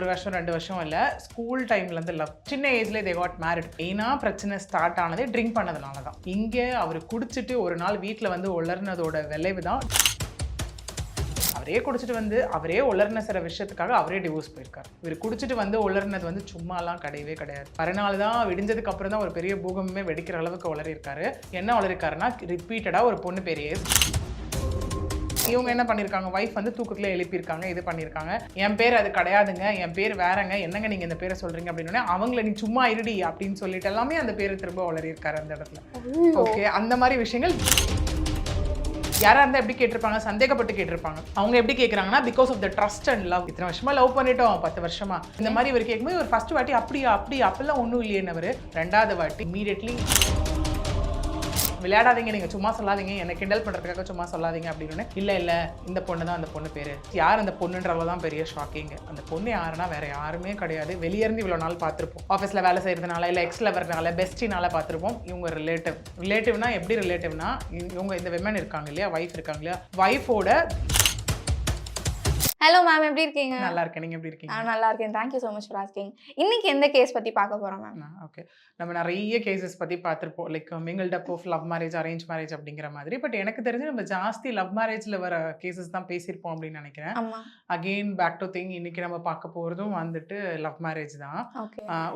ஒரு வருஷம் ரெண்டு வருஷம் இல்லை ஸ்கூல் டைம்லேருந்து லவ் சின்ன ஏஜ்ல தே காட் மேரிட் மெயினாக பிரச்சனை ஸ்டார்ட் ஆனதே ட்ரிங்க் பண்ணதுனால தான் இங்கே அவர் குடிச்சிட்டு ஒரு நாள் வீட்டில் வந்து உளர்னதோட விளைவு தான் அவரே குடிச்சிட்டு வந்து அவரே உளர்ன சில விஷயத்துக்காக அவரே டிவோர்ஸ் போயிருக்கார். இவர் குடிச்சிட்டு வந்து உளர்னது வந்து சும்மாலாம் கிடையவே கிடையாது. மறுநாள் தான் விடிஞ்சதுக்கு அப்புறம் தான் ஒரு பெரிய பூகமே வெடிக்கிற அளவுக்கு உளறியிருக்காரு. என்ன உளறிருக்காருன்னா ரிப்பீட்டடாக ஒரு பொண்ணு பெரிய இவங்க என்ன பண்ணியிருக்காங்க ஒய்ஃப் வந்து தூக்கத்துல எழுப்பியிருக்காங்க. இது பண்ணியிருக்காங்க என் பேர் அது கிடையாதுங்க. என் பேர் வேறங்க. என்னங்க நீங்க இந்த பேரை சொல்றீங்க? அப்படின்னு அவங்கள நீ சும்மா இருடி அப்படின்னு சொல்லிட்டு எல்லாமே அந்த பேரை திரும்ப உளறியிருக்காரு அந்த இடத்துல. ஓகே அந்த மாதிரி விஷயங்கள் யாரா இருந்தா எப்படி கேட்டிருப்பாங்க? சந்தேகப்பட்டு கேட்டிருப்பாங்க. அவங்க எப்படி கேட்குறாங்கன்னா because of the trust and love இத்தனை வருஷமா லவ் பண்ணிட்டோம் பத்து வருஷமா. இந்த மாதிரி இவர் கேட்கும்போது ஒரு ஃபர்ஸ்ட் வாட்டி அப்படியா அப்படி அப்பெல்லாம் ஒன்றும் இல்லையேன்னு ரெண்டாவது வாட்டி இமீடியட்லி விளையாடாதீங்க நீங்க சும்மா சொல்லாதீங்க. என்ன கிண்டல் பண்றதுக்காக சும்மா சொல்லாதீங்க அப்படின்னு. இல்ல இல்ல இந்த பொண்ணு தான் அந்த பொண்ணு பேரு. யார் அந்த பொண்ணுன்றவ தான் பெரிய ஷாக்கிங் அந்த பொண்ணு யாருன்னா வேற யாருமே கிடையாது. வெளியேருந்து இவ்வளவு நாள் பார்த்துருப்போம். ஆஃபீஸ்ல வேலை செய்யறதுனால இல்ல எக்ஸ் லவர்னால பெஸ்டினால பார்த்துருப்போம். இவங்க ரிலேட்டிவ் ரிலேட்டிவ்னா எப்படி ரிலேட்டிவ்னா இவங்க இந்த விமன் இருக்காங்க இல்லையா? ஒய்ஃப் இருக்காங்க இல்லையா? ஒய்ஃபோட ஹலோ மேம் எப்படி இருக்கீங்க? நல்லா இருக்கேன். நீங்க எப்படி இருக்கீங்க? நான் நல்லா இருக்கேன். Thank you so much for asking இன்னைக்கு எந்த கேஸ் பத்தி பார்க்க போறோம் மேம் ஓகே நம்ம நிறைய கேசஸ் பற்றி பார்த்துருப்போம். Like mingle type of love marriage arrange marriage அப்படிங்கிற மாதிரி. பட் எனக்கு தெரிஞ்சு நம்ம ஜாஸ்தி லவ் மேரேஜில் வர கேசஸ் தான் பேசியிருப்போம் அப்படின்னு நினைக்கிறேன். அகெயின் பேக் டு திங் இன்னைக்கு நம்ம பார்க்க போகிறதும் வந்துட்டு லவ் மேரேஜ் தான்.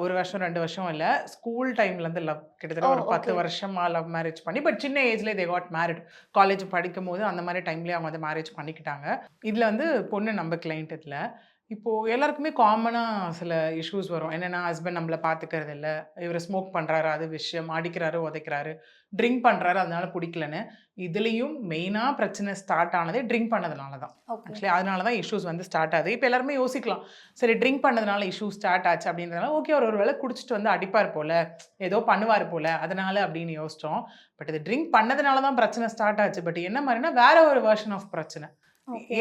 ஒரு வருஷம் ரெண்டு வருஷம் இல்லை ஸ்கூல் டைம்லேருந்து லவ் கிட்டத்தட்ட Oh, ஒரு பத்து okay. வருஷமா லவ் மேரேஜ் பண்ணி பட் சின்ன ஏஜ்லேயே தே காட் மேரிட் காலேஜ் படிக்கும் போது அந்த மாதிரி டைம்லேயே அவங்க வந்து மேரேஜ் பண்ணிக்கிட்டாங்க. இதில் வந்து பொண்ணு நம்ம கிளைண்ட் இதில் இப்போது எல்லாருக்குமே காமனாக சில இஷ்யூஸ் வரும். என்னென்னா ஹஸ்பண்ட் நம்மளை பார்த்துக்கிறது இல்லை. இவர் ஸ்மோக் பண்ணுறாரு அது விஷயம். அடிக்கிறாரு உதைக்கிறாரு. ட்ரிங்க் பண்ணுறாரு அதனால பிடிக்கலன்னு. இதுலேயும் மெயினாக பிரச்சனை ஸ்டார்ட் ஆனதே ட்ரிங்க் பண்ணதுனால தான். ஆக்சுவலி அதனால தான் இஷ்யூஸ் வந்து ஸ்டார்ட் ஆகுது. இப்போ எல்லாருமே யோசிக்கலாம். சரி ட்ரிங்க் பண்ணதுனால இஷ்யூ ஸ்டார்ட் ஆச்சு அப்படின்றதுனால ஓகே அவர் ஒரு வேளை குடிச்சிட்டு வந்து அடிப்பார் போல. ஏதோ பண்ணுவார் போல. அதனால அப்படின்னு யோசிச்சோம். பட் இது ட்ரிங்க் பண்ணதுனால தான் பிரச்சனை ஸ்டார்ட் ஆச்சு. பட் என்ன மாதிரினா வேற ஒரு வெர்ஷன் ஆஃப் பிரச்சனை.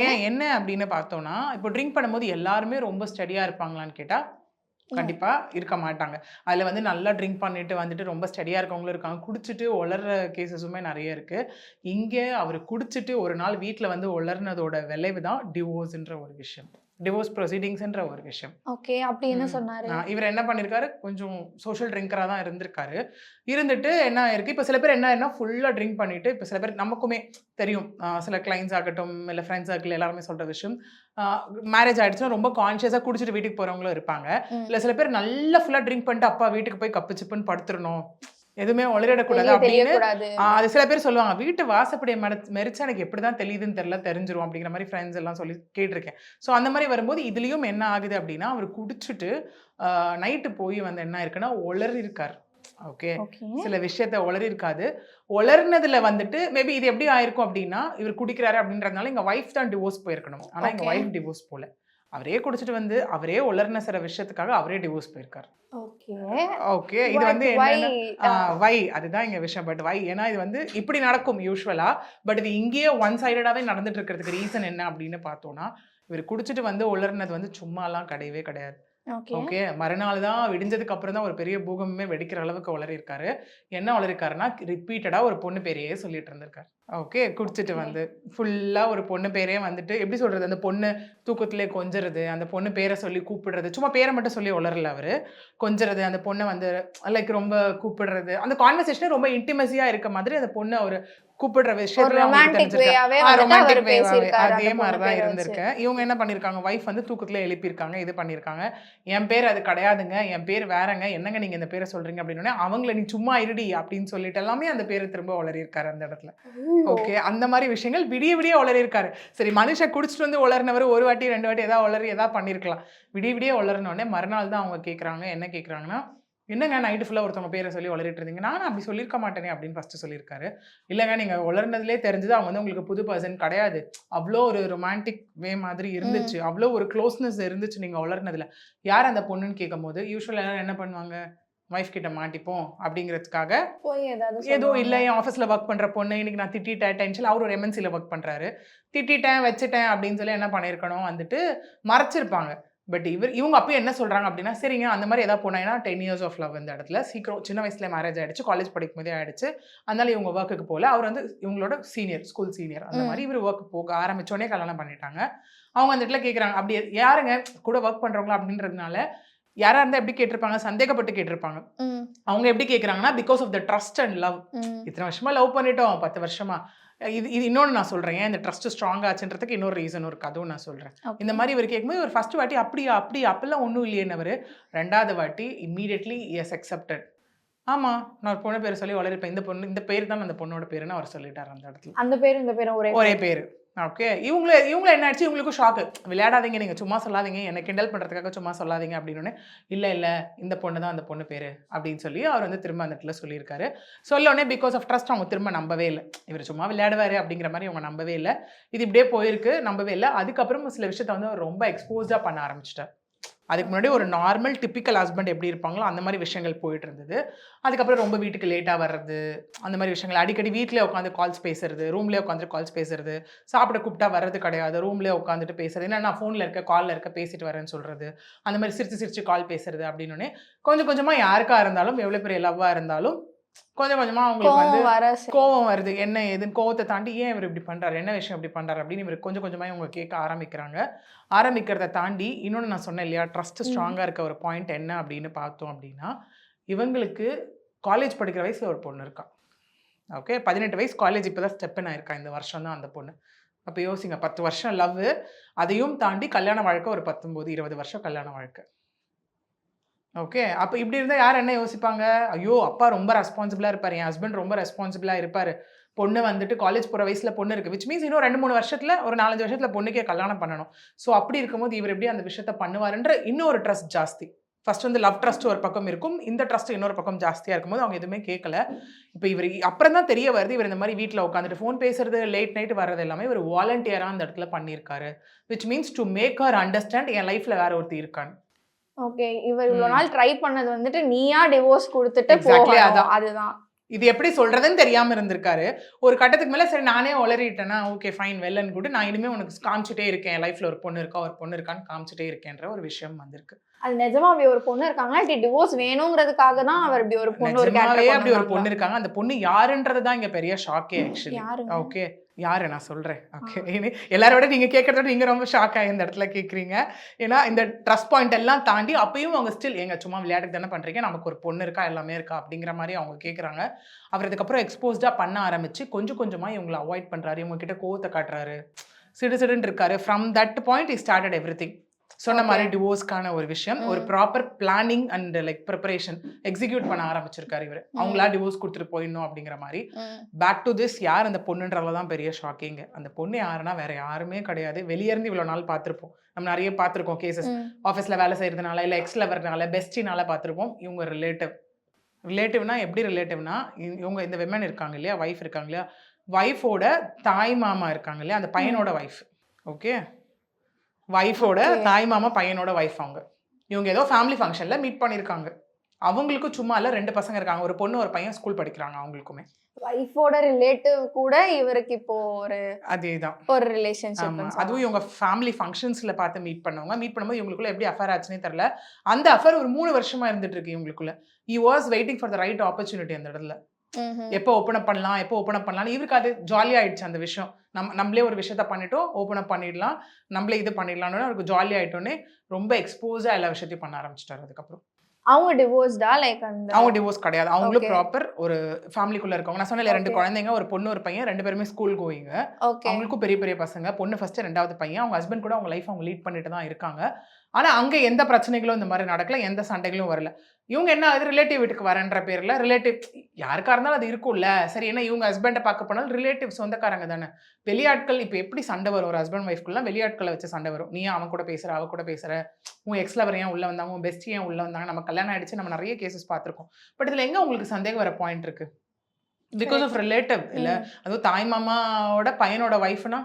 ஏன் என்ன அப்படின்னு பார்த்தோம்னா இப்போ ட்ரிங்க் பண்ணும்போது எல்லாருமே ரொம்ப ஸ்டடியாக இருப்பாங்களான்னு கேட்டால் கண்டிப்பா இருக்க மாட்டாங்க. அதுல வந்து நல்லா ட்ரிங்க் பண்ணிட்டு வந்துட்டு ரொம்ப ஸ்டடியா இருக்கவங்களும் இருக்காங்க. குடிச்சிட்டு உளர்ற கேசஸுமே நிறைய இருக்கு. இங்க அவர் குடிச்சிட்டு ஒரு நாள் வீட்ல வந்து உளர்னதோட விளைவு தான் டிவோர்ஸ்ன்ற ஒரு விஷயம். டிவோர்ஸ் ப்ரொசீடிங்ஸ்ன்ற ஒரு விஷயம். ஓகே அப்படி என்ன. சொன்னாரு? இவர் என்ன பண்ணிருக்காரு? கொஞ்சம் சோஷியல் ட்ரிங்கராக தான் இருந்திருக்காரு. இருந்துட்டு என்ன ஆயிருக்கு? இப்போ சில பேர் என்ன ஆயிருன்னா ஃபுல்லாக ட்ரிங்க் பண்ணிட்டு இப்போ சில பேர் நமக்குமே தெரியும். சில கிளைண்ட்ஸ் ஆகட்டும் இல்லை ஃப்ரெண்ட்ஸ் சர்க்கிள் எல்லாருமே சொல்ற விஷயம். மேரேஜ் ஆயிடுச்சுன்னா ரொம்ப கான்ஷியஸாக குடிச்சிட்டு வீட்டுக்கு போறவங்களும் இருப்பாங்க. இல்லை சில பேர் நல்லா ஃபுல்லாக ட்ரிங்க் பண்ணிட்டு அப்பா வீட்டுக்கு போய் கப்பு சிப்புன்னு படுத்துடணும். எதுவுமே உளறிடக்கூடாது வெளிய அப்படின்னு அது சில பேர் சொல்லுவாங்க. வீட்டு வாசப்படியை மட மெரிச்சா எனக்கு எப்படி தான் தெரியுதுன்னு தெரியல தெரிஞ்சிரும் அப்படிங்கிற மாதிரி ஃப்ரெண்ட்ஸ் எல்லாம் சொல்லி கேட்டிருக்கேன். ஸோ அந்த மாதிரி வரும்போது இதுலேயும் என்ன ஆகுது அப்படின்னா அவர் குடிச்சிட்டு நைட்டு போய் வந்து என்ன இருக்குன்னா உளறி இருக்கார் ஓகே சில விஷயத்த உளறி இருக்காது உளர்னதுல வந்துட்டு மேபி இது எப்படி ஆயிருக்கும் அப்படின்னா இவர் குடிக்கிறாரு அப்படின்றதுனால எங்க ஒய்ஃப் தான் டிவோர்ஸ் போயிருக்கணும். ஆனா எங்க. ஒய்ஃப் டிவோர்ஸ் போல. அவரே குடிச்சிட்டு வந்து அவரே உளர்ன சில விஷயத்துக்காக அவரே டிவோர்ஸ் போயிருக்காரு. ஓகே. இது வந்து வை அதுதான் இங்க விஷயம். பட் வை ஏன்னா இது வந்து இப்படி நடக்கும் யூஸ்வலா பட் இது இங்கேயே ஒன் சைடடாவே நடந்துட்டு இருக்கிறதுக்கு ரீசன் என்ன அப்படின்னு பார்த்தோம்னா இவர் குடிச்சிட்டு வந்து உளர்னது வந்து சும்மாலாம் கிடையவே கிடையாது. ஓகே. ஓகே? மறுநாள் தான் விடிஞ்சதுக்கு அப்புறம் தான் ஒரு பெரிய பூகமே வெடிக்கிற அளவுக்கு உளறியிருக்காரு. என்ன உளறிருக்காருன்னா ரிப்பீட்டடா ஒரு பொண்ணு பேரையே சொல்லிட்டு இருந்திருக்காரு. ஓகே குடிச்சிட்டு வந்து. ஃபுல்லா ஒரு பொண்ணு பேரே வந்துட்டு எப்படி சொல்றது அந்த பொண்ணு தூக்கத்திலே கொஞ்சறது அந்த பொண்ணு பேரை சொல்லி கூப்பிடுறது சும்மா பேரை மட்டும் சொல்லி உளரல அவரு. கொஞ்சறது அந்த பொண்ணை வந்து லைக் ரொம்ப கூப்பிடுறது. அந்த கான்வர்சேஷனே ரொம்ப இன்டிமசியா இருக்க மாதிரி அந்த பொண்ணு அவர் கூப்பிடுற விஷயத்துல ரொமான்டிக் அதே மாதிரி தான் பேரை வச்சு. இருந்திருக்கு. இவங்க என்ன பண்ணிருக்காங்க ஒய்ஃப் வந்து தூக்கத்துல எழுப்பியிருக்காங்க இது பண்ணிருக்காங்க. என் பேர் அது கிடையாதுங்க என் பேர் வேறங்க என்னங்க நீங்க இந்த பேரை சொல்றீங்க அப்படின்னு அவங்கள நீ சும்மா இருடி அப்படின்னு சொல்லிட்டு எல்லாமே அந்த பேரை திரும்ப உளறியிருக்காரு அந்த இடத்துல. ஓகே அந்த மாதிரி விஷயங்கள் விடிய விடிய உளறியிருக்காரு. சரி மனுஷன் குடிச்சிட்டு வந்து உளறினவர் ஒரு வாட்டி ரெண்டு வாட்டி ஏதாவது உளறி ஏதாவது பண்ணிருக்கலாம் விடிய விடிய உளறினோடனே மறுநாள் தான் அவங்க கேக்குறாங்க. என்ன கேக்குறாங்கன்னா என்னங்க நைட்டு ஃபுல்லாக ஒருத்தவங்க பேரை சொல்லி உளறிட்டு இருந்தீங்க? நான் அப்படி சொல்லியிருக்க மாட்டேனே அப்படின்னு ஃபர்ஸ்ட் சொல்லியிருக்காரு. இல்லைங்க நீங்கள் உளர்னதுலே தெரிஞ்சது அவங்க வந்து உங்களுக்கு புது பர்சன் கிடையாது. அவ்வளோ ஒரு ரொமான்டிக் வே மாதிரி இருந்துச்சு. அவ்வளோ ஒரு க்ளோஸ்னஸ் இருந்துச்சு நீங்கள் உளர்னதுல யார் அந்த பொண்ணுன்னு கேட்கும்போது யூஸ்வலாக எல்லாரும் என்ன பண்ணுவாங்க? ஒய்ஃப் கிட்ட மாட்டிப்போம் அப்படிங்கிறதுக்காக ஏதோ சொல்லுவாங்க. இல்லை என் ஆஃபீஸில் ஒர்க் பண்ணுற பொண்ணு இன்னைக்கு நான் திட்டிட்டேன் டென்ஷன் அவர் ஒரு எம்என்சியில் ஒர்க் பண்ணுறாரு திட்டிட்டேன் வச்சுட்டேன் அப்படின்னு சொல்லி என்ன பண்ணியிருக்கணும் வந்துட்டு மறைச்சிருப்பாங்க. பட் இவர் இவங்க அப்பயும் என்ன சொல்றாங்க அப்படின்னா சரிங்க அந்த மாதிரி ஏதாவது போனாங்கன்னா டென் இயர்ஸ் ஆஃப் லவ் இந்த இடத்துல. சீக்கிரம் சின்ன வயசுல மேரேஜ் ஆயிடுச்சு காலேஜ் படிக்கும் போதே ஆயிடுச்சு. அதனால இவங்க ஒர்க்குக்கு போகல. அவர் வந்து இவங்களோட சீனியர் ஸ்கூல் சீனியர் அந்த. மாதிரி இவர் ஒர்க் போக ஆரம்பிச்சோடனே கல்யாணம் பண்ணிட்டாங்க. அவங்க அந்த இடத்துல கேட்குறாங்க அப்படி யாருங்க கூட ஒர்க் பண்றவங்களா அப்படின்றதுனால யாரா இருந்தா எப்படி கேட்டிருப்பாங்க? சந்தேகப்பட்டு கேட்டிருப்பாங்க. அவங்க எப்படி கேட்குறாங்கன்னா because of the trust and love. இத்தனை வருஷமா லவ் பண்ணிட்டோம் பத்து வருஷமா. இது இது இன்னொன்று நான் சொல்றேன். ஏன் இந்த ட்ரஸ்ட் ஸ்ட்ராங் ஆச்சுன்றதுக்கு இன்னொரு ரீசன் இருக்கு. அதுவும் நான் சொல்றேன். Okay. இந்த மாதிரி இவர் கேட்கும்போது இவர் ஃபர்ஸ்ட் வாட்டி அப்படியா அப்படி அப்பெல்லாம் ஒன்றும் இல்லையேன்னு ரெண்டாவது வாட்டி இம்மீடியட்லி எஸ் அக்செப்டட் ஆமா நான் ஒரு பொண்ணு பேர் சொல்லி வளர்ப்பேன். இந்த பொண்ணு இந்த பேர் தான் அந்த பொண்ணோட பேருன்னு அவர் சொல்லிட்டார் அந்த இடத்துல. அந்த பேரும் இந்த பேரும் ஒரே ஒரே பேர். ஓகே இவங்கள இவங்கள என்ன ஆயிடுச்சு? இவங்களுக்கும் ஷாக்கு விளையாடாதீங்க நீங்கள் சும்மா சொல்லாதீங்க. என்னை கிண்டல் பண்ணுறதுக்காக சும்மா சொல்லாதீங்க அப்படின்னு இல்லை இல்லை இந்த பொண்ணு தான் அந்த பொண்ணு பேர் அப்படின்னு சொல்லி அவர் வந்து திரும்ப அந்த இடத்துல சொல்லியிருக்காரு. சொல்லோடனே பிகாஸ் ஆஃப் ட்ரஸ்ட் அவங்க திரும்ப நம்பவே இல்லை. இவர் சும்மா விளையாடுவார் அப்படிங்கிற மாதிரி அவங்க நம்பவே இல்லை. இது இப்படியே போயிருக்கு நம்பவே இல்லை. அதுக்கப்புறம் சில விஷயத்த வந்து அவர் ரொம்ப எக்ஸ்போஸாக பண்ண ஆரம்பிச்சிட்டார். அதுக்கு முன்னாடி ஒரு நார்மல் டிப்பிக்கல் ஹஸ்பண்ட் எப்படி இருப்பாங்களோ அந்த மாதிரி விஷயங்கள் போயிட்டு இருந்தது. அதுக்கப்புறம் ரொம்ப வீட்டுக்கு லேட்டாக வர்றது அந்த மாதிரி விஷயங்கள். அடிக்கடி வீட்டிலே உட்காந்து கால்ஸ் பேசுறது ரூம்லேயே உட்காந்து கால்ஸ் பேசுறது சாப்பிட கூப்பிட்டா வர்றது கிடையாது ரூம்லேயே உட்காந்துட்டு பேசுறது. ஏன்னா நான் ஃபோனில் இருக்க காலில் இருக்க பேசிட்டு வரேன்னு சொல்றது. அந்த மாதிரி சிரிச்சு சிரிச்சு கால் பேசுறது அப்படின்னு கொஞ்சம் கொஞ்சமாக யாருக்காக இருந்தாலும் எவ்வளோ பெரிய லவ்வாக இருந்தாலும் கொஞ்சம் கொஞ்சமாக அவங்களுக்கு வந்து கோவம் வருது. என்ன ஏதுன்னு கோவத்தை தாண்டி ஏன் இவர் இப்படி பண்றாரு? என்ன விஷயம் இப்படி பண்றாரு? அப்படின்னு இவர் கொஞ்சம் கொஞ்சமா இவங்க கேட்க ஆரம்பிக்கிறாங்க. ஆரம்பிக்கிறத தாண்டி இன்னொன்று நான் சொன்னேன் இல்லையா? ட்ரஸ்ட் ஸ்ட்ராங்கா இருக்க ஒரு பாயிண்ட் என்ன அப்படின்னு பார்த்தோம் அப்படின்னா இவங்களுக்கு காலேஜ் படிக்கிற வயசுல ஒரு பொண்ணு இருக்கா? ஓகே பதினெட்டு வயசு காலேஜ் இப்போதான் ஸ்டெப் ஆயிருக்கா? இந்த வருஷம் தான் அந்த பொண்ணு. அப்போ யோசிங்க பத்து வருஷம் லவ் அதையும் தாண்டி கல்யாண வாழ்க்கை ஒரு பத்தொம்போது இருபது வருஷம் கல்யாண வாழ்க்கை. ஓகே அப்போ இப்படி இருந்தால் யார் என்ன யோசிப்பாங்க? ஐயோ அப்பா ரொம்ப ரெஸ்பான்சிபிளாக இருப்பார். என் ஹஸ்பண்ட் ரொம்ப ரெஸ்பான்சிபிளாக இருப்பார். பொண்ணு வந்துட்டு காலேஜ் போகிற வயசில் பொண்ணு இருக்குது விச் மீன்ஸ் இன்னும் ரெண்டு மூணு வருஷத்தில் ஒரு நாலஞ்சு வருஷத்தில் பொண்ணுக்கே கல்யாணம் பண்ணணும். ஸோ அப்படி இருக்கும்போது இவர் எப்படி அந்த விஷயத்த பண்ணுவாருன்ற இன்னொரு ட்ரஸ்ட் ஜாஸ்தி. ஃபர்ஸ்ட் வந்து லவ் ட்ரஸ்ட் ஒரு பக்கம் இருக்கும். இந்த ட்ரஸ்ட் இன்னொரு பக்கம் ஜாஸ்தியாக இருக்கும்போது அவங்க எதுவுமே கேட்கல இப்போ இவர் அப்புறம் தான் தெரிய வருது இவர் இந்த மாதிரி வீட்டில் உட்காந்துட்டு ஃபோன் பேசுறது லேட் நைட் வர்றது எல்லாமே இவர் வாலண்டியராக அந்த இடத்துல பண்ணியிருக்காரு. Which means to make her understand என் லைஃப்பில் வேற ஒருத்தர் இருக்கான்னு. ஓகே இவர் இவ்வளவு. நாள் ட்ரை பண்ணது வந்துட்டு நீயா டிவோர்ஸ் கொடுத்துட்டு அதான். அதுதான். இது எப்படி சொல்றதுன்னு தெரியாம இருந்திருக்காரு. ஒரு கட்டத்துக்கு மேல சரி நானே உளறிட்டேன்னா okay fine well and good நான் இனிமே உனக்கு காமிச்சிட்டே இருக்கேன். லைஃப்ல ஒரு பொண்ணு இருக்கா ஒரு பொண்ணு இருக்கான்னு காமிச்சிட்டே இருக்கேன்ற ஒரு விஷயம் வந்திருக்கு. அது நிஜமா அப்படி ஒரு பொண்ணு இருக்காங்களா? இப்படி டிவோர்ஸ் வேணுங்கிறதுக்காக தான் அவர் இப்படி ஒரு பொண்ணு ஒரு அப்படி ஒரு பொண்ணு இருக்காங்க. அந்த பொண்ணு யாருன்றது தான் இங்க பெரிய ஷாக்கே ஆக்சுவலி ஓகே யாரு? நான் சொல்றேன். ஓகே எல்லாரோட நீங்க கேட்கறத நீங்க ரொம்ப ஷாக் ஆகி இந்த இடத்துல கேக்குறீங்க. ஏன்னா இந்த ட்ரஸ்ட் பாயிண்ட் எல்லாம் தாண்டி அப்பயும் அவங்க ஸ்டில் எங்க சும்மா விளையாட்டுக்கு தானே பண்றீங்க? நமக்கு ஒரு பொண்ணு இருக்கா? எல்லாமே இருக்கா? அப்படிங்கிற மாதிரி அவங்க கேக்குறாங்க. அவர் அதுக்கப்புறம் எக்ஸ்போஸ்டா பண்ண ஆரம்பிச்சு கொஞ்சம் கொஞ்சமா இவங்களை அவாய்ட் பண்றாரு. இவங்க கிட்ட கோவத்தை காட்டுறாரு. சிடு சிடுன்னு இருக்காரு. From that point is started every சொன்ன. மாதிரி டிவோர்ஸ்க்கான ஒரு விஷயம். ஒரு. Proper planning and like preparation execute பண்ண ஆரம்பிச்சிருக்காரு இவர். அவங்களா டிவோர்ஸ் கொடுத்துட்டு போயிடணும் அப்படிங்கிற மாதிரி. பேக் டு திஸ் யார் அந்த பொண்ணுன்றதுல தான் பெரிய ஷாக்கிங் அந்த பொண்ணு யாருன்னா வேற யாருமே கிடையாது. வெளியே இருந்து இவ்வளோ நாள் பார்த்துருப்போம். நம்ம நிறைய பார்த்துருக்கோம் கேசஸ். ஆஃபீஸில் வேலை செய்யறதுனால இல்லை எக்ஸ் லவர்னால பெஸ்டினால பார்த்துருப்போம். இவங்க ரிலேட்டிவ் ரிலேட்டிவ்னா எப்படி ரிலேட்டிவ்னா இவங்க இந்த விமன் இருக்காங்க இல்லையா? ஒய்ஃப் இருக்காங்க இல்லையா? ஒய்ஃபோட தாய் மாமா இருக்காங்க இல்லையா? அந்த பையனோட ஒய்ஃப் ஓகே ஒய்ஃபோட. தாய் மாமா பையனோட ஒய்ஃப் அவங்க. இவங்க ஏதோ ஃபேமிலி ஃபங்க்ஷனில் மீட் பண்ணியிருக்காங்க அவங்களுக்கும் சும்மா இல்லை ரெண்டு பசங்க இருக்காங்க. ஒரு பொண்ணு ஒரு பையன் ஸ்கூல் படிக்கிறாங்க அவங்களுக்குமே. ஒய்ஃபோட ரிலேட்டிவ் கூட இவருக்கு இப்போ ஒரு அதே தான் ஒரு ரிலேஷன்ஷிப் அதுவும் இவங்க ஃபேமிலி ஃபங்க்ஷன்ஸ்ல பார்த்து மீட் பண்ணவங்க. மீட் பண்ணும்போது இவங்களுக்குள்ள எப்படி அஃபேர் ஆச்சுன்னே தெரியல. அந்த அஃபேர் ஒரு மூணு வருஷமா இருந்துட்டு இருக்கு இவங்களுக்குள்ள. He was waiting for the right opportunity அந்த இடத்துல. எப்போ ஓப்பன் அப் பண்ணலாம் எப்போ ஓப்பன் அப் பண்ணலாம் இவருக்கு அது ஜாலியா ஆயிடுச்சு அந்த விஷயம். நம்ம நம்மளே ஒரு விஷயத்த பண்ணிட்டோம் ஓப்பன் அப் பண்ணிடலாம் நம்மளே இது பண்ணிடலாம்னு அவருக்கு ஜாலி ஆயிட்டோன்னே ரொம்ப எக்ஸ்போஸா எல்லா விஷயத்தையும் பண்ண ஆரம்பிச்சிட்டாரு அதுக்கப்புறம். அவங்க டிவோர்ஸ்டா லைக் அந்த அவங்க டிவோர்ஸ் கிடையாது. அவங்களும். ப்ராப்பர் ஒரு ஃபேமிலிக்குள்ள இருக்கவங்க. நான் சொன்னேன் ரெண்டு. குழந்தைங்க ஒரு பொண்ணு ஒரு பையன் ரெண்டு பேருமே ஸ்கூல் கோயிங்க அவங்களுக்கும் பெரிய பெரிய பசங்க. பொண்ணு ஃபர்ஸ்ட் ரெண்டாவது பையன். அவங்க ஹஸ்பண்ட் கூட அவங்க லைஃப் அவங்க லீட் பண்ணிட்டு தான் இருக்காங்க. ஆனா அங்க எந்த பிரச்சனைகளும் இந்த மாதிரி நடக்கல எந்த சண்டைகளும் வரல. இவங்க என்ன ஆகுது ரிலேட்டிவ் வீட்டுக்கு வரேன்ற பேர்ல ரிலேட்டிவ் யாருக்கா இருந்தாலும் அது இருக்கும்ல. சரி என்ன இவங்க ஹஸ்பண்டை பார்க்க போனாலும் ரிலேட்டிவ் சொந்தக்காரங்க தானே. வெளியாட்கள் இப்போ எப்படி சண்டை வரும்? ஒரு ஹஸ்பண்ட் ஒய்ஃப்குள்ள வெளியாட்களை வச்சு சண்டை வரும். நீ அவன் கூட பேசுற அவ கூட பேசுற. உன் எக்ஸ் லவர் ஏன் உள்ள வந்தாங்க? உன் பெஸ்ட் ஏன் உள்ள வந்தாங்க? நம்ம கல்யாணம் ஆயிடுச்சு நம்ம நிறைய கேசஸ் பார்த்திருக்கோம். பட் இதுல எங்க உங்களுக்கு சந்தேகம் வர பாயிண்ட் இருக்கு? பிகாஸ் ஆஃப் ரிலேட்டிவ் இல்ல? அதுவும் தாய் மாமாவோட பையனோட ஒய்ஃப்னா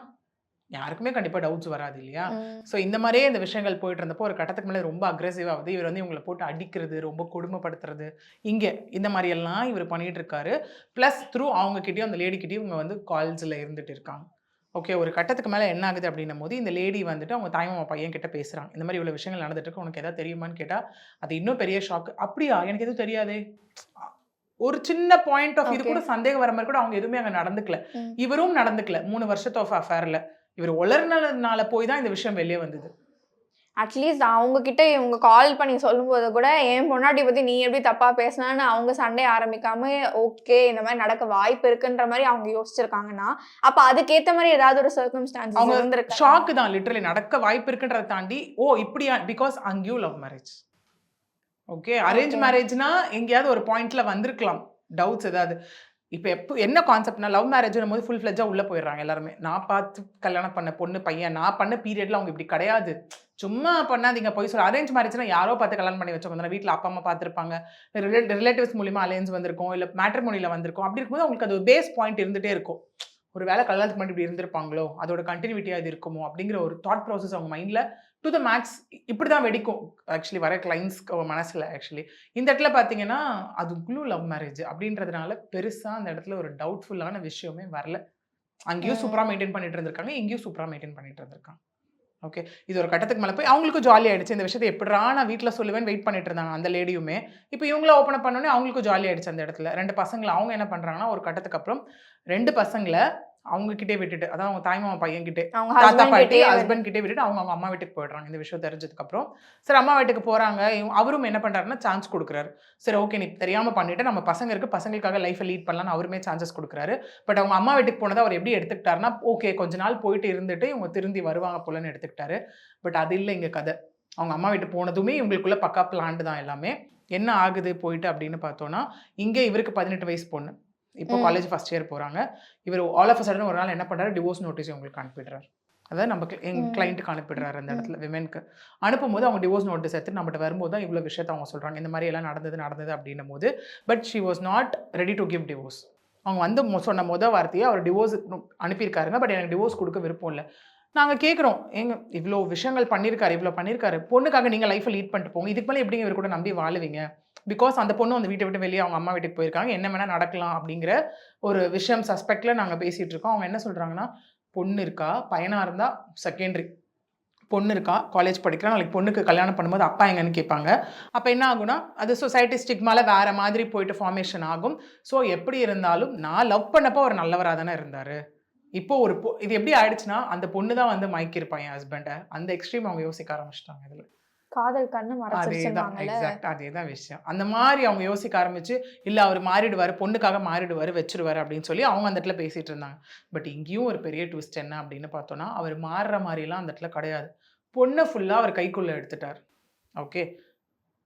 யாருக்குமே கண்டிப்பா டவுட்ஸ் வராது இல்லையா? ஸோ இந்த மாதிரியே இந்த விஷயங்கள் போயிட்டு இருந்தப்போ ஒரு கட்டத்துக்கு மேலே ரொம்ப அக்ரெசிவ் ஆகுது இவர் வந்து இவங்களை போட்டு அடிக்கிறது ரொம்ப கொடுமைப்படுத்துறது இங்கே இந்த மாதிரி எல்லாம் இவர் பண்ணிட்டு இருக்காரு. ப்ளஸ் த்ரூ அவங்க கிட்டயும் அந்த லேடி கிட்டயும் இவங்க வந்து கால்ஸில் இருந்துட்டு இருக்காங்க. ஓகே ஒரு கட்டத்துக்கு மேலே என்ன ஆகுது அப்படின்னும் போது இந்த லேடி வந்துட்டு அவங்க தாய்மாமா பையன் கிட்ட பேசுகிறாங்க இந்த மாதிரி இவ்வளோ விஷயங்கள் நடந்துட்டு இருக்கு. உனக்கு எதாவது தெரியுமான்னு கேட்டால் அது இன்னும் பெரிய ஷாக் அப்படியா? எனக்கு எதுவும் தெரியாதே. ஒரு சின்ன பாயிண்ட் ஆஃப் இது. கூட சந்தேகம் வர மாதிரி கூட அவங்க எதுவுமே அங்கே நடந்துக்கல. இவரும் நடந்துக்கல. மூணு வருஷத்து ஆஃப் அஃபேரில் இவர் உளர்னதுனால போய் தான் இந்த விஷயம் வெளியே வந்தது. அட்லீஸ்ட் அவங்க கிட்ட இவங்க கால் பண்ணி சொல்லும்போது கூட என் பொண்டாட்டி பத்தி நீ எப்படி தப்பா பேசினான்னு அவங்க சண்டை ஆரம்பிக்காம ஓகே இந்த மாதிரி நடக்க வாய்ப்பு இருக்குன்ற மாதிரி அவங்க யோசிச்சிருக்காங்கன்னா அப்ப அதுக்கேத்த மாதிரி ஏதாவது ஒரு சர்க்கம்ஸ்டான்ஸ் அவங்க இருந்திருக்கு? ஷாக்கு தான் லிட்டரலி நடக்க வாய்ப்பு இருக்குன்றதை தாண்டி ஓ இப்படியா? பிகாஸ் அங்கேயும் லவ் மேரேஜ் ஓகே அரேஞ்ச். மேரேஜ்னா எங்கேயாவது ஒரு பாயிண்ட்ல வந்திருக்கலாம். டவுட்ஸ் ஏதாவது. இப்போ எப்போ என்ன கான்செப்ட்னா லவ் மேரேஜ்னும் போது ஃபுல் ஃப்ளெஜாக உள்ளே போயிடுறாங்க எல்லாருமே. நான் பார்த்து கல்யாணம் பண்ண பொண்ணு பையன் நான் பண்ண பீரியடில் அவங்க இப்படி கிடையாது. சும்மா பண்ணாதீங்க போய் சொல்ல அரேஞ்ச் மேரேஜ்னா யாரோ பார்த்து கல்யாணம் பண்ணி வச்சவங்க வீட்டில் அப்பா அம்மா பார்த்துருப்பாங்க. ரிலேட்டிவ்ஸ் மூலியமாக அலையன்ஸ் வந்திருக்கும் இல்லை மேட்ரிமோனியில் வந்திருக்கும். அப்படி இருக்கும்போது அவங்களுக்கு அது பேஸ் பாயிண்ட் இருந்துகிட்டே இருக்கும். ஒரு வேலை கல்யாணத்துக்கு முன்னாடி இப்படி இருந்திருப்பாங்களோ? அதோட கண்டினியூட்டியாக இது இருக்குமோ? அப்படிங்கிற ஒரு தாட் ப்ராசஸ் அவங்க மைண்டில் டு த மேக்ஸ் இப்படி தான் வெடிக்கும். ஆக்சுவலி வர கிளைண்ட்ஸ்க்கு மனசில் ஆக்சுவலி இந்த இடத்துல பார்த்தீங்கன்னா அதுக்குள்ளே லவ் மேரேஜ் அப்படின்றதுனால பெருசாக அந்த இடத்துல ஒரு டவுட்ஃபுல்லான விஷயமே வரல. அங்கேயும். சூப்பராக மெயின்டைன் பண்ணிட்டு இருந்திருக்காங்க இங்கேயும் சூப்பராக மெயின்டைன் பண்ணிட்டு இருந்திருக்காங்க. ஓகே இது ஒரு கட்டத்துக்கு மேலே போய் அவங்களுக்கும் ஜாலி ஆயிடுச்சு. இந்த விஷயத்தை எப்படிரா நான் வீட்டில் சொல்லுவேன் வெயிட் பண்ணிட்டு இருந்தாங்க அந்த லேடியுமே இப்போ இவங்கள ஓப்பன் பண்ணோன்னே அவங்களுக்கும் ஜாலி ஆயிடுச்சு அந்த இடத்துல. ரெண்டு பசங்களை அவங்க என்ன பண்ணுறாங்கன்னா ஒரு கட்டத்துக்கு அப்புறம் ரெண்டு பசங்களை அவங்க கிட்டே விட்டுட்டு அதான் அவங்க தாய்மாமா பையன் கிட்டே அவங்க தாத்தா பாட்டி ஹஸ்பண்ட் கிட்டே விட்டுட்டு அவங்க அவங்க அம்மா வீட்டுக்கு போயிடுறாங்க. இந்த விஷயம் தெரிஞ்சதுக்கு அப்புறம். சரி அம்மா வீட்டுக்கு போறாங்க. அவரும் என்ன பண்றாருன்னா சான்ஸ் கொடுக்குறாரு. சரி ஓகே நீ தெரியாம பண்ணிட்டு நம்ம பசங்க இருக்கு பசங்களுக்காக லைஃபை லீட் பண்ணலாம்னு அவருமே சான்சஸ் கொடுக்குறாரு. பட் அவங்க அம்மா வீட்டுக்கு போனதை அவர் எப்படி எடுத்துக்கிட்டாருன்னா ஓகே கொஞ்ச நாள் போயிட்டு இருந்துட்டு இவங்க திருந்தி வருவாங்க போலன்னு எடுத்துக்கிட்டாரு. பட் அது இல்லை இங்க கதை. அவங்க அம்மா வீட்டு போனதுமே இவங்களுக்குள்ள பக்கா பிளான்டு தான் எல்லாமே. என்ன ஆகுது போயிட்டு அப்படின்னு பார்த்தோம்னா இங்கே இவருக்கு பதினெட்டு வயசு பொண்ணு. இப்போ. காலேஜ் ஃபர்ஸ்ட் இயர் போறாங்க. இவர் ஆல் ஆஃப் சடன் ஒரு நாள் என்ன பண்றாரு? டிவோர்ஸ் நோட்டீஸ் உங்களுக்கு அனுப்பிடுறாரு. அதாவது நம்ம எங்க ம். கிளைண்ட்டுக்கு அனுப்பிடுறாரு அந்த. இடத்துல விமென்க்கு அனுப்பும்போது அவங்க டிவோர்ஸ் நோட்டீஸ் எடுத்து நம்மகிட்ட வரும்போது தான் இவ்வளோ விஷயத்த அவங்க சொல்றாங்க. இந்த மாதிரி எல்லாம் நடந்தது நடந்தது அப்படின்னும் போது but she was not ready to give divorce அவங்க வந்து சொன்ன முத வார்த்தையை அவர் டிவோர்ஸ் அனுப்பியிருக்காருங்க பட் எனக்கு டிவோர்ஸ் கொடுக்க விருப்பம் இல்லை. நாங்கள் கேட்குறோம் ஏங்க இவ்வளோ விஷயங்கள் பண்ணியிருக்காரு இவ்வளோ பண்ணியிருக்காரு. பொண்ணுக்காக நீங்கள் லைஃப்பை லீட் பண்ணிட்டு போங்க. இதுக்கு மேலே எப்படிங்க இவர் கூட நம்பி வாழுவீங்க? பிகாஸ் அந்த பொண்ணு அந்த வீட்டை விட்டு வெளியே அவங்க அம்மா வீட்டுக்கு போயிருக்காங்க. என்ன வேணால் நடக்கலாம் அப்படிங்கிற ஒரு விஷயம் சஸ்பெக்டில் நாங்கள் பேசிகிட்டு இருக்கோம். அவங்க என்ன சொல்கிறாங்கன்னா பொண்ணு இருக்கா? பையனாக இருந்தால் செகண்டரி பொண்ணு இருக்கா? காலேஜ் படிக்கிறா? நாளைக்கு பொண்ணுக்கு கல்யாணம் பண்ணும்போது அப்பா எங்கன்னு கேட்பாங்க. அப்போ என்ன ஆகும்னா அது சொசைட்டி ஸ்டிக்மால வேற மாதிரி போயிட்டு ஃபார்மேஷன் ஆகும். ஸோ எப்படி இருந்தாலும் நான் லவ் பண்ணப்போ ஒரு நல்லவராக தானே இருந்தார். இப்போ ஒரு பொ இது எப்படி ஆயிடுச்சுன்னா அந்த பொண்ணு தான் வந்து மயக்கிருப்பான் என் ஹஸ்பண்டை அந்த எக்ஸ்ட்ரீம் அவங்க யோசிக்க ஆரம்பிச்சிட்டாங்க இதில். காதல் கண்ணு அதேதான் எக்ஸாக்ட் எக்ஸாக்ட் அதேதான் விஷயம். அந்த மாதிரி அவங்க யோசிக்க ஆரம்பிச்சு இல்ல அவர் மாறிடுவாரு பொண்ணுக்காக மாறிடுவாரு வச்சிருவாரு அப்படின்னு சொல்லி அவங்க அந்த இடத்துல பேசிட்டு இருந்தாங்க. பட் இங்கேயும் ஒரு பெரிய ட்விஸ்ட் என்ன அப்படின்னு பார்த்தோம்னா அவர் மாறுற மாதிரிலாம் அந்த இடத்துல கிடையாது. பொண்ணை ஃபுல்லா அவர் கைக்குள்ள எடுத்துட்டார். ஓகே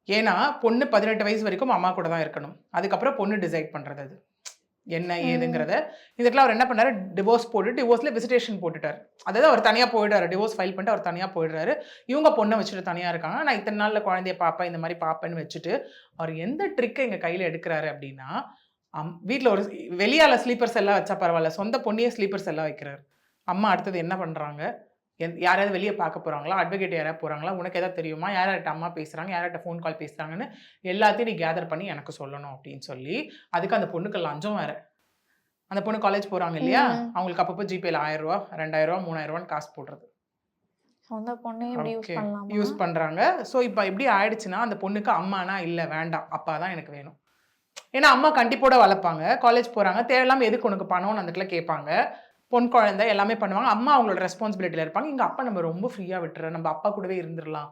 ஏன்னா பொண்ணு பதினெட்டு வயசு வரைக்கும் அம்மா கூட தான் இருக்கணும். அதுக்கப்புறம் பொண்ணு டிசைட் பண்றது அது. என்ன. ஏதுங்கிறத. இடத்துல அவர் என்ன பண்ணாரு? டிவோர்ஸ் போட்டு டிவோர்ஸ்ல விசிட்டேஷன் போட்டுட்டார். அதாவது அவர் தனியா போயிடுறாரு. டிவோர்ஸ் ஃபைல் பண்ணிட்டு அவர் தனியா போயிடுறாரு. இவங்க பொண்ணை வச்சுட்டு தனியா இருக்காங்க. நான் இத்தனை நாள்ல குழந்தைய பாப்பேன் இந்த மாதிரி பாப்பேன்னு வச்சுட்டு அவர் எந்த ட்ரிக்கை எங்க கையில எடுக்கிறாரு அப்படின்னா அம் வீட்டில் ஒரு வெளியால ஸ்லீப்பர்ஸ் எல்லாம் வச்சா பரவாயில்ல. சொந்த பொண்ணியே ஸ்லீப்பர்ஸ் எல்லாம் வைக்கிறாரு. அம்மா அடுத்தது என்ன பண்றாங்க? எந் யாராவது வெளியே பார்க்க போறாங்களா? அட்வொகேட் யாராவது போறாங்களா? உனக்கு ஏதாவது தெரியுமா? யார்கிட்ட அம்மா பேசுறாங்க? யார்கிட்ட ஃபோன் கால் பேசுறாங்கன்னு எல்லாத்தையும் நீ கேதர் பண்ணி எனக்கு சொல்லணும் அப்படின்னு சொல்லி அதுக்கு அந்த பொண்ணுக்கு லஞ்சம் வேற. அந்த பொண்ணு காலேஜ் போறாங்க இல்லையா. அவங்களுக்கு அப்பப்போ ஜிபேல ஆயிரம் ரூபா ரெண்டாயிரம் ரூபா மூணாயிரம் காசு போடுறது. யூஸ் பண்றாங்க. ஸோ இப்போ எப்படி ஆயிடுச்சுன்னா அந்த பொண்ணுக்கு அம்மானா இல்லை வேண்டாம். அப்பா தான் எனக்கு வேணும். ஏன்னா அம்மா கண்டிப்போட வளர்ப்பாங்க. காலேஜ் போறாங்க. தேவையில்லாம எதுக்கு உனக்கு பணம்னு அந்த இடத்துல கேட்பாங்க. பொன் குழந்தை எல்லாமே பண்ணுவாங்க. அம்மா அவங்களோட ரெஸ்பான்சிபிலிட்டியில் இருப்பாங்க. இங்க அப்பா நம்ம ரொம்ப ஃப்ரீயா விட்டுற நம்ம அப்பா கூடவே இருந்துடலாம்.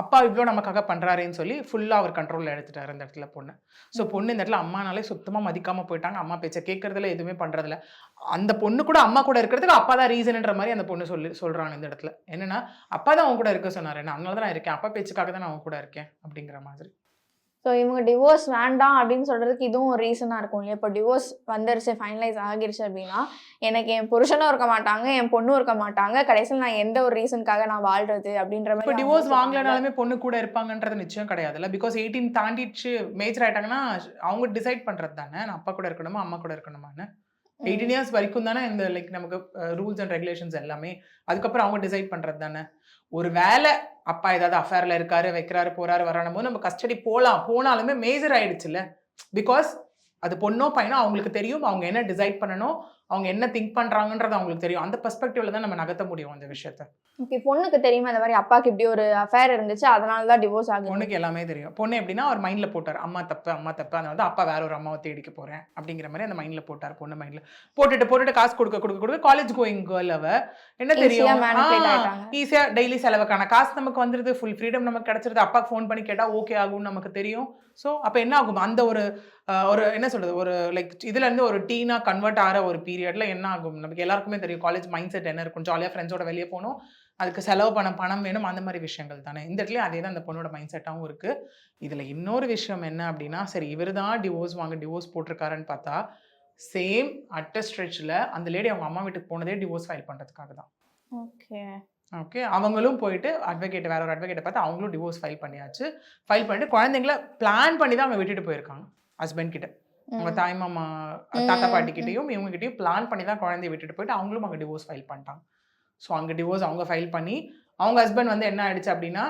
அப்பா இவ்வளோ நமக்காக பண்றாருன்னு சொல்லி ஃபுல்லா அவர் கண்ட்ரோல்ல எடுத்துட்டாரு அந்த இடத்துல பொண்ணு. ஸோ பொண்ணு இந்த இடத்துல அம்மானாலே சுத்தமா மதிக்காம போயிட்டாங்க. அம்மா பேச்சை கேட்கறதுல எதுவுமே பண்றதில்ல. அந்த பொண்ணு கூட அம்மா கூட இருக்கிறதுக்கு அப்பா தான் ரீசன்ன்ற மாதிரி அந்த பொண்ணு சொல்லி சொல்றாங்க இந்த இடத்துல. என்னன்னா அப்பா தான் அவங்க கூட இருக்க சொன்னாரு. நான் அதனால தான் நான் இருக்கேன். அப்பா பேச்சுக்காக தான் நான் அவங்க கூட இருக்கேன் அப்படிங்கிற மாதிரி. ஸோ இவங்க டிவோர்ஸ் வேண்டாம் அப்படின்னு சொல்றதுக்கு இதுவும் ஒரு ரீசனா இருக்கும் இல்லையா? இப்போ டிவோர்ஸ் வந்துருச்சு ஃபைனலைஸ் ஆகிருச்சு அப்படின்னா எனக்கு என் புருஷனும் இருக்க மாட்டாங்க என் பொண்ணும் இருக்க மாட்டாங்க. கடைசியில் நான் எந்த ஒரு ரீசனுக்காக நான் வாழ்றது அப்படின்ற இப்போ மாதிரி அவங்க டிவோர்ஸ். வாங்கலனாலுமே பொண்ணு கூட இருப்பாங்கன்றது நிச்சயம் கிடையாதுல்ல பிகாஸ் எயிட்டீன் தாண்டிடுச்சு மேஜர் ஆயிட்டாங்கன்னா அவங்க டிசைட் பண்றது தானே? நான் அப்பா கூட இருக்கணுமா அம்மா கூட இருக்கணுமான்னு. எயிட்டீன் இயர்ஸ் வரைக்கும் தானே இந்த லைக் நமக்கு ரூல்ஸ் அண்ட் ரெகுலேஷன்ஸ் எல்லாமே. அதுக்கப்புறம் அவங்க டிசைட் பண்றது தானே? ஒரு வேலை அப்பா ஏதாவது அஃபேரில் இருக்காரு வைக்கிறாரு போறாரு வரானும் போது நம்ம கஸ்டடி போகலாம் போனாலுமே மேஜர் ஆயிடுச்சுல்ல. பிகாஸ் அது பொண்ணோ பையனோ அவங்களுக்கு தெரியும் அவங்க என்ன டிசைட் பண்ணணும் அவங்க என்ன திங்க் பண்றாங்கன்றது அவங்களுக்கு தெரியும். அந்த பெர்ஸ்பெக்டிவ்ல தான் நம்ம நகர்த்த முடியும் அந்த விஷயத்த. ஓகே பொண்ணுக்கு தெரியுமா இந்த மாதிரி அப்பாக்கு இப்படி ஒரு அஃபேர் இருந்துச்சு அதனால தான் டிவோர்ஸ் ஆகுது? பொண்ணுக்கு எல்லாமே தெரியும். பொண்ணு எப்படின்னா அவர் மைண்ட்ல போட்டார். அம்மா தப்பு அம்மா தப்பு அதனால தான் அப்பா வேற ஒரு அம்மாவை தேடிக்க போறேன் அப்படிங்கிற மாதிரி அந்த மைண்ட்ல போட்டார் பொண்ணு மைண்ட்ல போட்டுட்டு போட்டுட்டு காசு கொடுக்க கொடுக்க கொடுக்க காலேஜ் கோயிங் கேர்ள் அவ. என்ன தெரியும்? மேனிபுலேட் ஆயிட்டாங்க. ஈஸியா டெய்லி செலவுக்கான காசு நமக்கு வந்துருது ஃபுல் ஃப்ரீடம் நமக்கு கிடைச்சிருது. அப்பாக்கு ஃபோன் பண்ணி கேட்டா ஓகே ஆகும்னு நமக்கு தெரியும். ஸோ அப்போ என்ன ஆகும் அந்த ஒரு ஒரு என்ன சொல்றது? ஒரு லைக் இதுல இருந்து ஒரு டீனா கன்வெர்ட் ஆகிற ஒரு பீரியட்ல என்ன ஆகும்? நமக்கு எல்லாருக்குமே தெரியும் காலேஜ் மைண்ட் செட் என்ன இருக்கும்? ஜாலியாக ஃப்ரெண்ட்ஸோட வெளியே போகணும் அதுக்கு செலவு பண்ண பணம் வேணும் அந்த மாதிரி விஷயங்கள் தானே. இந்த இடத்துலயும் அதே தான் அந்த பொண்ணோட மைண்ட் செட்டாகவும் இருக்கு. இதுல இன்னொரு விஷயம் என்ன அப்படின்னா சரி இவர் தான் டிவோர்ஸ் வாங்க டிவோர்ஸ் போட்டிருக்காருன்னு பார்த்தா சேம் அட்ட ஸ்ட்ரெச்சில் அந்த லேடி அவங்க அம்மா வீட்டுக்கு போனதே டிவோர்ஸ் ஃபைல் பண்ணுறதுக்காக தான். ஓகே. ஓகே அவங்களும் போயிட்டு அட்வொகேட் வேற ஒரு அட்வொகேட்டை பார்த்து அவங்களும் டிவோர்ஸ் ஃபைல் பண்ணியாச்சு. ஃபைல் பண்ணிட்டு குழந்தைங்கள பிளான் பண்ணி தான் அவங்க விட்டுட்டு போயிருக்காங்க ஹஸ்பண்ட் கிட்ட. அவங்க தாய் மாமா தாத்தா ம், பாட்டி கிட்டயும் இவங்க கிட்டயும் பிளான் பண்ணி தான் குழந்தைய விட்டுட்டு போயிட்டு அவங்களும் அங்கே டிவோர்ஸ் ஃபைல் பண்ணிட்டாங்க. ஸோ அங்கே டிவோர்ஸ் அவங்க ஃபைல் பண்ணி அவங்க ஹஸ்பண்ட் வந்து என்ன ஆயிடுச்சு அப்படின்னா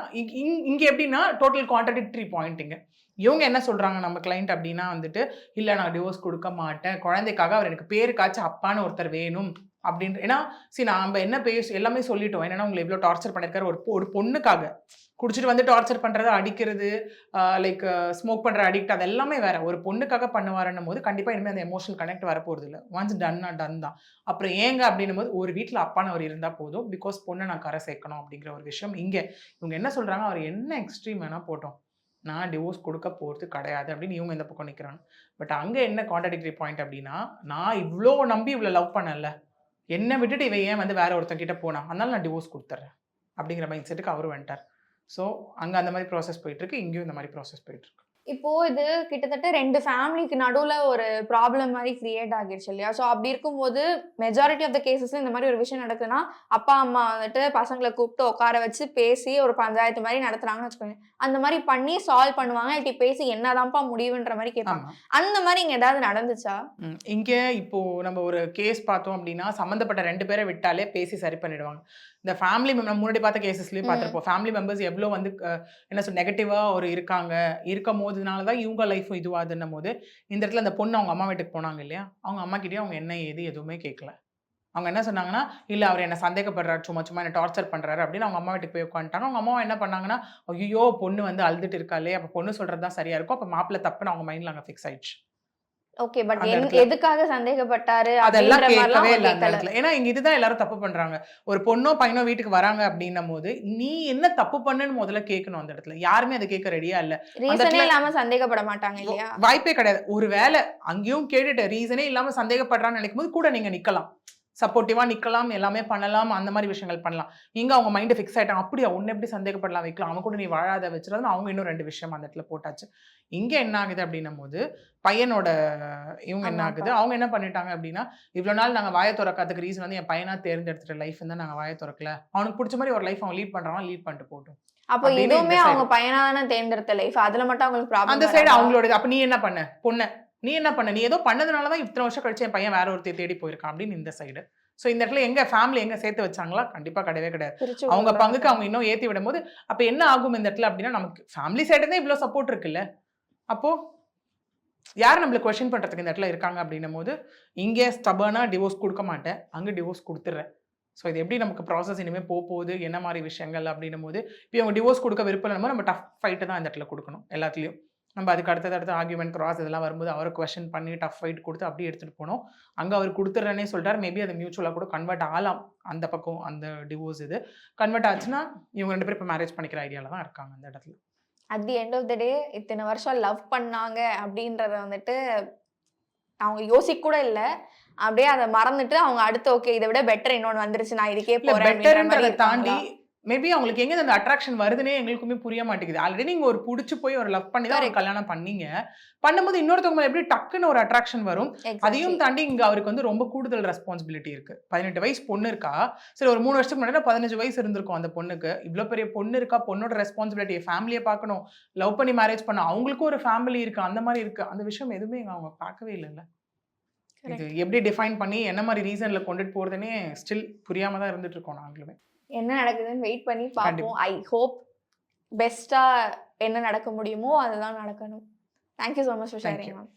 இங்க எப்படின்னா டோட்டல் கான்ட்ரடிக்டரி பாயிண்ட்டுங்க இவங்க என்ன சொல்றாங்க நம்ம கிளைண்ட் அப்படின்னா வந்துட்டு இல்லை நான் டிவோர்ஸ் கொடுக்க மாட்டேன். குழந்தைக்காக அவர் எனக்கு பேருக்காச்சும் அப்பான்னு ஒருத்தர் வேணும். அப்படின்ற ஏன்னா சரி நாம் என்ன பேச எல்லாமே சொல்லிட்டோம். என்னன்னா உங்களை எவ்வளோ டார்ச்சர் பண்ணிருக்காரு. ஒரு ஒரு பொண்ணுக்காக. குடிச்சிட்டு வந்து டார்ச்சர் பண்ணுறது அடிக்கிறது லைக் ஸ்மோக் பண்ணுற அடிக்ட் அது எல்லாமே வேற. ஒரு பொண்ணுக்காக பண்ணுவாருன்னும் போது கண்டிப்பாக இனிமேல் அந்த எமோஷனல் கனெக்ட் வரப்போகிறது இல்லை. ஒன்ஸ் டன்னா டன் தான். அப்புறம் ஏங்க அப்படின்னும் போது ஒரு வீட்டில் அப்பான்னு அவர் இருந்தால் போதும். பிகாஸ் பொண்ணை நான் கரை சேர்க்கணும் அப்படிங்கிற ஒரு விஷயம் இங்கே. இவங்க என்ன சொல்கிறாங்க அவர் என்ன எக்ஸ்ட்ரீம் வேணால் போட்டோம். நான் டிவோர்ஸ் கொடுக்க போகிறது கிடையாது அப்படின்னு இவங்க இந்த பக்கம் நிற்கிறாங்க பட் அங்கே என்ன கான்ட்ரடிக்டரி பாயிண்ட் அப்படின்னா நான் இவ்வளோ நம்பி இவ்வளோ லவ் பண்ணல என்னை விட்டுட்டு இவன் ஏன் வந்து வேற ஒருத்தன் போனான் போனா? அதனால நான் டிவோர்ஸ் கொடுத்துட்றேன் அப்படிங்கிற மைண்ட் செட்டுக்கு அவரும் வந்துட்டார். ஸோ அங்கே அந்த மாதிரி ப்ராசஸ் போயிட்டுருக்கு இங்கேயும் இந்த மாதிரி ப்ராசஸ் போயிட்டுருக்கு இப்போ இது கிட்டத்தட்ட ரெண்டு ஃபேமிலிக்கு நடுவுல ஒரு ப்ராப்ளம் மாதிரி கிரியேட் ஆகிருச்சு இல்லையா? ஸோ அப்படி இருக்கும்போது மெஜாரிட்டி ஆஃப் த கேசஸ் இந்த மாதிரி ஒரு விஷயம் நடக்குதுன்னா அப்பா அம்மா வந்துட்டு பசங்களை கூப்பிட்டு உட்கார வச்சு பேசி ஒரு பஞ்சாயத்து மாதிரி நடத்துறாங்கன்னு வச்சுக்கோங்க. அந்த மாதிரி பண்ணி சால்வ் பண்ணுவாங்க இல்லாட்டி பேசி என்னதான்ப்பா முடிவுன்ற மாதிரி கேட்பாங்க. அந்த மாதிரி இங்க ஏதாவது நடந்துச்சா? இங்கே இப்போ நம்ம ஒரு கேஸ் பார்த்தோம் அப்படின்னா சம்மந்தப்பட்ட ரெண்டு பேரை விட்டாலே பேசி சரி பண்ணிடுவாங்க. இந்த ஃபேமிலி நம்ம முன்னாடி பார்த்த கேசஸ்லயும். பார்த்துருப்போம். ஃபேமிலி மெம்பர்ஸ் எவ்வளோ வந்து என்ன சொல் நெகட்டிவாக ஒரு இருக்காங்க இருக்கும் போதுனால தான் இவங்க லைஃப்பும் இதுவாதுன்னும் போது இந்த இடத்துல அந்த பொண்ணு அவங்க அம்மா வீட்டுக்கு போனாங்க இல்லையா? அவங்க அம்மா கிட்டயும் அவங்க என்ன ஏது எதுவுமே கேட்கல அவங்க என்ன சொன்னாங்கன்னா இல்லை அவர் என்ன சந்தேகப்படுறாரு சும்மா சும்மா என்ன டார்ச்சர் பண்ணுறாரு அப்படின்னு அவங்க அம்மா வீட்டுக்கு போய் உட்காந்துட்டாங்க. அவங்க அம்மா என்ன பண்ணாங்கன்னா ஐயோ பொண்ணு வந்து அழுதுட்டு இருக்காளே அப்போ பொண்ணு சொல்கிறது தான் சரியா இருக்கும் அப்போ மாப்பிள்ளை தப்புன்னு அவங்க மைண்டில் அங்கே ஃபிக்ஸ் ஆயிடுச்சு. Okay but. எதுக்காக சந்தேகப்பட்டாரு அதெல்லாம் கேட்கவே இல்லை அந்த இடத்துல. ஏன்னா இங்க இதுதான் எல்லாரும் தப்பு பண்றாங்க. ஒரு பொண்ணோ பையனோ வீட்டுக்கு வராங்க அப்படின்னும் போது நீ என்ன தப்பு பண்ணுன்னு முதல்ல கேட்கணும் அந்த இடத்துல. யாருமே அதை கேட்க ரெடியா இல்ல. ரீசனே இல்லாம சந்தேகப்பட மாட்டாங்க இல்லையா? வாய்ப்பே கிடையாது. ஒருவேளை அங்கேயும் கேட்டுட்டு ரீசனே இல்லாம சந்தேகப்படுறான்னு நினைக்கும் போது கூட நீங்க நிக்கலாம். சப்போர்ட்டிவா நிக்கலாம் எல்லாமே பண்ணலாம் அந்த மாதிரி விஷயங்கள் பண்ணலாம். இங்க அவங்க மைண்ட் ஃபிக்ஸ் ஆயிட்டாங்க. அப்படியா? உன்னை எப்படி சந்தேகப்படலாம்? வைக்கலாம். அவன் கூட நீ வாழாத வச்சிருந்தா அவங்க இன்னும் ரெண்டு விஷயம் அந்த இடத்துல போட்டாச்சு. இங்க என்ன ஆகுது அப்படின்னும் போது பையனோட இவங்க என்ன ஆகுது? அவங்க என்ன பண்ணிட்டாங்க அப்படின்னா இவ்வளவு நாள் நாங்க வாயை திறக்காததுக்கு ரீசன் வந்து என் பையனா தேர்ந்தெடுத்துட்ட லைஃப் தான் நாங்க வாயை திறக்கல. அவனுக்கு பிடிச்ச மாதிரி ஒரு லைஃப் அவன் லீட் பண்றான் லீட் பண்ணிட்டு போட்டும் அப்போ இதுவுமே அவங்க பையனான தேர்ந்தெடுத்த லைஃப் அதுல மட்டும் அவங்களுக்கு அந்த சைடு அவங்களோட அப்ப நீ என்ன பண்ண? பொண்ணு. நீ என்ன பண்ண? நீ ஏதோ பண்ணதுனால தான் இத்தனை வருஷம் கழிச்சு என் பையன் வேற ஒருத்தைய தேடி போயிருக்கான் அப்படின்னு இந்த சைடு ஸோ இந்த இடத்துல எங்க ஃபேமிலி எங்க சேர்த்து வச்சாங்களா? கண்டிப்பா கிடையவே கிடையாது. அவங்க பங்குக்கு அவங்க இன்னும் ஏத்தி விடும்போது அப்ப என்ன ஆகும் இந்த இடத்துல அப்படின்னா நமக்கு ஃபேமிலி சைடு தான் இவ்வளவு சப்போர்ட் இருக்குல்ல? அப்போ யார் நம்மளுக்கு கொஸ்டின் பண்றதுக்கு இந்த இடத்துல இருக்காங்க அப்படின்னும் போது இங்கே ஸ்டபர்னா டிவோர்ஸ் கொடுக்க மாட்டேன். அங்க டிவோர்ஸ் கொடுத்துட்றேன். ஸோ இது எப்படி நமக்கு ப்ராசஸ் இனிமேல் போக போகுது? என்ன மாதிரி விஷயங்கள் அப்படின்னும் போது இப்போ இவங்க டிவோர்ஸ் கொடுக்க விருப்பம் நம்ம டஃப் ஃபைட்டு தான் இந்த இடத்துல கொடுக்கணும் எல்லாத்துலேயும். நம்ம அதுக்கு அடுத்தது அடுத்த ஆர்குமெண்ட் கிராஸ் இதெல்லாம் வரும்போது அவரை கொஸ்டின் பண்ணி டஃப் ஃபைட் கொடுத்து அப்படியே எடுத்துகிட்டு போனோம். அங்கே அவர் கொடுத்துட்றேனே சொல்லிட்டார் மேபி அது மியூச்சுவலாக கூட கன்வெர்ட் ஆகலாம். அந்த பக்கம் அந்த டிவோர்ஸ் இது. கன்வெர்ட் ஆச்சுன்னா இவங்க ரெண்டு பேரும் இப்போ மேரேஜ் பண்ணிக்கிற ஐடியாவில் தான் இருக்காங்க அந்த இடத்துல. At the end of the day இத்தனை வருஷம் லவ் பண்ணாங்க அப்படின்றத வந்துட்டு அவங்க யோசிக்க கூட இல்ல. அப்படியே அதை மறந்துட்டு அவங்க அடுத்து ஓகே இதை விட பெட்டர் இன்னொன்னு வந்துருச்சு. நான் இதுக்கே போறேன் தாண்டி? மேபி அவங்களுக்கு எங்க அந்த அட்ராக்ஷன் வருதுன்னே எங்களுக்குமே புரிய மாட்டேங்குது. ஆல்ரெடி நீங்க ஒரு புடிச்சு போய் ஒரு லவ் பண்ணி தான். கல்யாணம் பண்ணீங்க. பண்ணும்போது இன்னொருத்தவங்க மேல எப்படி டக்குன்னு ஒரு அட்ராக்ஷன் வரும். அதையும் தாண்டி இங்க அவருக்கு வந்து ரொம்ப கூடுதல் ரெஸ்பான்சிபிலிட்டி இருக்கு. பதினெட்டு வயசு பொண்ணு இருக்கா? சரி ஒரு மூணு வருஷத்துக்கு முன்னாடி பதினஞ்சு வயசு இருந்திருக்கும் அந்த பொண்ணுக்கு. இவ்வளவு பெரிய பொண்ணு இருக்கா? பொண்ணோட ரெஸ்பான்சிபிலிட்டியை ஃபேமிலியை பார்க்கணும். லவ் பண்ணி மேரேஜ் பண்ண அவங்களுக்கும் ஒரு ஃபேமிலி இருக்கு அந்த மாதிரி இருக்கு. அந்த விஷயம் எதுவுமே அவங்க பார்க்கவே இல்லைல்ல. இது எப்படி டிஃபைன் பண்ணி என்ன மாதிரி ரீசன்ல கொண்டுட்டு போறதுன்னே ஸ்டில் புரியாம தான் இருந்துட்டு இருக்கோம் நாங்களுமே. என்ன நடக்குதுன்னு வெயிட் பண்ணி பார்ப்போம். ஐ ஹோப் பெஸ்டா என்ன நடக்க முடியுமோ அதுதான் நடக்கணும். Thank you so much for sharing. Ma'am